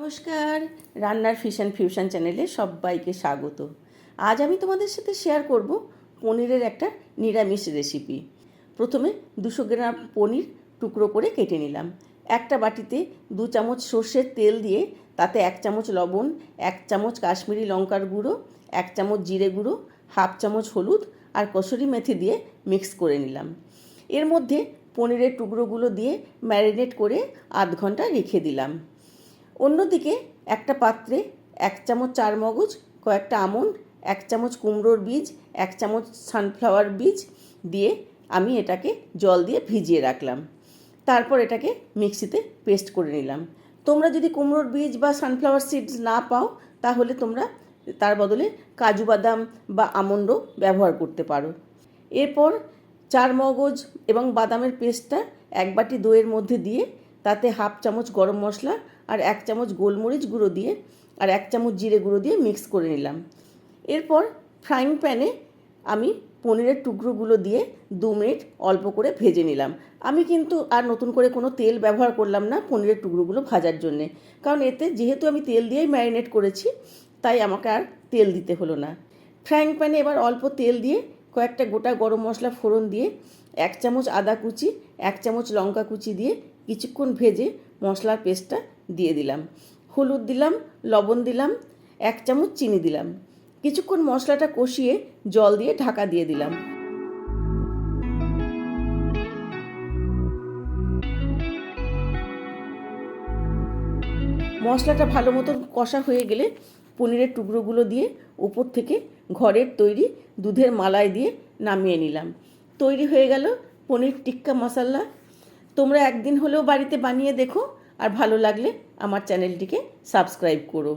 নমস্কার, রান্নার fission fusion চ্যানেলে সবাইকে স্বাগত। আজ আমি তোমাদের সাথে শেয়ার করব পনিরের একটা নিরামিষ রেসিপি প্রথমে দুশো গ্রাম পনির টুকরো করে কেটে নিলাম। একটা বাটিতে দু চামচ সর্ষের তেল দিয়ে তাতে এক চামচ লবণ, এক চামচ কাশ্মীরি লঙ্কার গুঁড়ো, এক চামচ জিরে গুঁড়ো, হাফ চামচ হলুদ আর কসুরি মেথি দিয়ে মিক্স করে নিলাম। এর মধ্যে পনিরের টুকরোগুলো দিয়ে ম্যারিনেট করে আধ ঘণ্টা রেখে দিলাম। অন্যদিকে একটা পাত্রে এক চামচ চার মগজ কয়েকটা আমন্ড, এক চামচ কুমড়োর বীজ, এক চামচ সানফ্লাওয়ার বীজ দিয়ে আমি এটাকে জল দিয়ে ভিজিয়ে রাখলাম। তারপর এটাকে মিক্সিতে পেস্ট করে নিলাম। তোমরা যদি কুমড়োর বীজ বা সানফ্লাওয়ার সিডস না পাও, তাহলে তোমরা তার বদলে কাজু বাদাম বা আমন্ডও ব্যবহার করতে পারো। এরপর চার মগজ এবং বাদামের পেস্টটা এক বাটি দইয়ের মধ্যে দিয়ে তাতে হাফ চামচ গরম মশলা আর এক চামচ গোলমরিচ গুঁড়ো দিয়ে আর এক চামচ জিরে গুঁড়ো দিয়ে মিক্স করে নিলাম। এরপর ফ্রাইং প্যানে আমি পনিরের টুকরোগুলো দিয়ে দু মিনিট অল্প করে ভেজে নিলাম। আমি কিন্তু আর নতুন করে কোনো তেল ব্যবহার করলাম না পনিরের টুকরোগুলো ভাজার জন্যে। কারণ এতে যেহেতু আমি তেল দিয়েই ম্যারিনেট করেছি, তাই আমাকে আর তেল দিতে হলো না। ফ্রাইং প্যানে এবার অল্প তেল দিয়ে কয়েকটা গোটা গরম মশলা ফোড়ন দিয়ে এক চামচ আদা কুচি, এক চামচ লঙ্কা কুচি দিয়ে কিছুক্ষণ ভেজে মশলার পেস্টটা দিয়ে দিলাম। হলুদ দিলাম, লবণ দিলাম, এক চামচ চিনি দিলাম। কিছুক্ষণ মশলাটা কষিয়ে জল দিয়ে ঢাকা দিয়ে দিলাম। মশলাটা ভালো মতন কষা হয়ে গেলে পনিরের টুকরোগুলো দিয়ে উপর থেকে ঘরের তৈরি দুধের মালাই দিয়ে নামিয়ে নিলাম। তৈরি হয়ে গেল পনির টিক্কা মশালা তোমরা একদিন হলেও বাড়িতে বানিয়ে দেখো আর ভালো লাগলে আমার চ্যানেলটিকে সাবস্ক্রাইব করো।